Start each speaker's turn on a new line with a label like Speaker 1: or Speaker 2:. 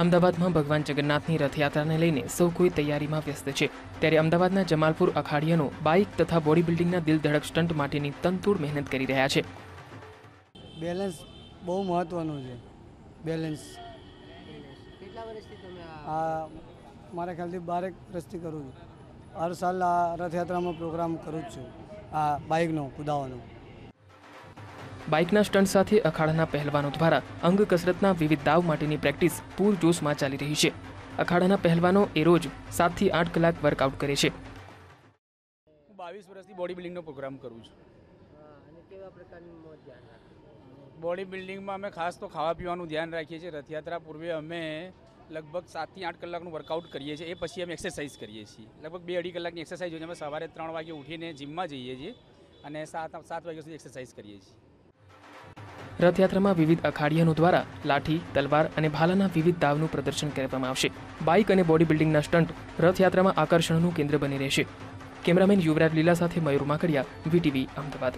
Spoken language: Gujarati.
Speaker 1: અમદાવાદમાં ભગવાન જગન્નાથની રથયાત્રાને લઈને સૌ કોઈ તૈયારીમાં વ્યસ્ત છે. ત્યારે અમદાવાદના જમાલપુર અખાડિયાનો બાઇક તથા બોડી બિલ્ડિંગના દિલ ધડક સ્ટન્ટ માટેની તનતોડ મહેનત કરી રહ્યા છે.
Speaker 2: બેલેન્સ બહુ મહત્ત્વનું છે. બેલેન્સ.
Speaker 3: કેટલા વર્ષથી તમે આ
Speaker 2: આ મારા ખ્યાલથી બારેક વર્ષથી કરું છું. હર સાલ આ રથયાત્રામાં પ્રોગ્રામ કરું જ છું. આ બાઇકનો કુદાવાનો
Speaker 1: બાઇકના સ્ટન્ટ સાથે અખાડાના પહેલવાનો દ્વારા અંગ કસરતના વિવિધ દાવ માટેની પ્રેક્ટિસ પૂરજોશમાં ચાલી રહી છે. અખાડાના પહેલવાનો એ રોજ સાતથી આઠ કલાક વર્કઆઉટ કરે છે.
Speaker 4: હું બાવીસ વર્ષથી બોડી બિલ્ડિંગનો પ્રોગ્રામ કરું છું. બોડી બિલ્ડિંગમાં અમે ખાસ તો ખાવા પીવાનું ધ્યાન રાખીએ છીએ. રથયાત્રા પૂર્વે અમે લગભગ સાતથી આઠ કલાકનું વર્કઆઉટ કરીએ છીએ. એ પછી અમે એક્સરસાઇઝ કરીએ છીએ. લગભગ બે અઢી કલાકની એક્સરસાઇઝ હોય છે. અમે સવારે ત્રણ વાગે ઉઠીને જીમમાં જઈએ છીએ અને સાત સાત વાગ્યા સુધી એક્સરસાઇઝ કરીએ છીએ.
Speaker 1: રથયાત્રામાં વિવિધ અખાડિયાનો દ્વારા લાઠી, તલવાર અને ભાલાના વિવિધ દાવનું પ્રદર્શન કરવામાં આવશે. બાઇક અને બોડી બિલ્ડિંગના સ્ટન્ટ રથયાત્રામાં આકર્ષણનું કેન્દ્ર બની રહેશે. કેમેરામેન યુવરાજ લીલા સાથે મયુર માકડિયા, વીટીવી, અમદાવાદ.